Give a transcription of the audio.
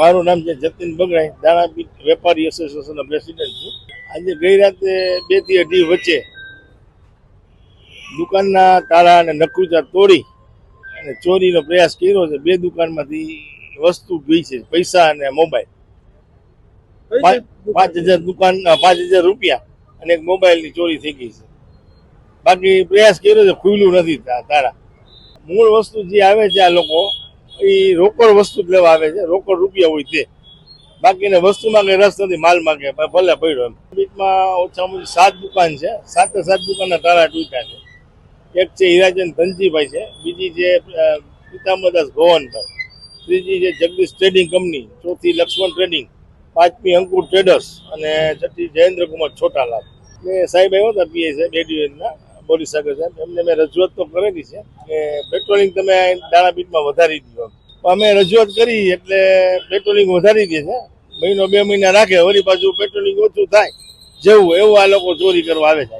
મારું નામ છે જતીન બગડાઈ દાણાપીઠ વેપારી એસોસિએશનના પ્રેસિડેન્ટ છું. આજે ગઈ રાતે બેથી અઢી વચ્ચે દુકાનના તાળા અને નકુચા તોડી અને ચોરીનો પ્રયાસ કર્યો છે. બે દુકાનમાંથી વસ્તુ ગઈ છે પૈસા અને મોબાઈલ. પાંચ હજાર દુકાન પાંચ હજાર રૂપિયા અને એક મોબાઈલની ચોરી થઈ ગઈ છે. બાકી પ્રયાસ કર્યો છે ખુલ્લું નથી તારા. મૂળ વસ્તુ જે આવે છે આ લોકો એ રોકડ વસ્તુ લેવા આવે છે. રોકડ રૂપિયા હોય તે બાકીને વસ્તુમાં કઈ રસ નથી માલમાં કે ભલે પડ્યો એમ. બીજમાં ઓછામાં ઓછી સાત દુકાન છે. સાતે સાત દુકાનના તારા ટૂંકા છે. એક છે હિરાજન ધનજીભાઈ છે. બીજી છે પિતાંબરદાસ ભવનભાઈ ત્રીજી છે જગદીશ ટ્રેડિંગ કંપની. ચોથી લક્ષ્મણ ટ્રેડિંગ. પાંચમી અંકુર ટ્રેડર્સ. અને છઠ્ઠી જયેન્દ્રકુમાર છોટાલાલ. એ સાહેબ આવ્યો હતા, પીએ સાહેબ ડિવિઝનના શકે છે. એમને મેં રજૂઆત તો કરેલી છે કે પેટ્રોલિંગ તમે દાણા બીટમાં વધારી દીધો અમે રજૂઆત કરી એટલે પેટ્રોલિંગ વધારી દે છે. મહિનો બે મહિના રાખે, વળી પાછું પેટ્રોલિંગ ઓછું થાય. જેવું, એવું આ લોકો ચોરી કરવા આવે છે.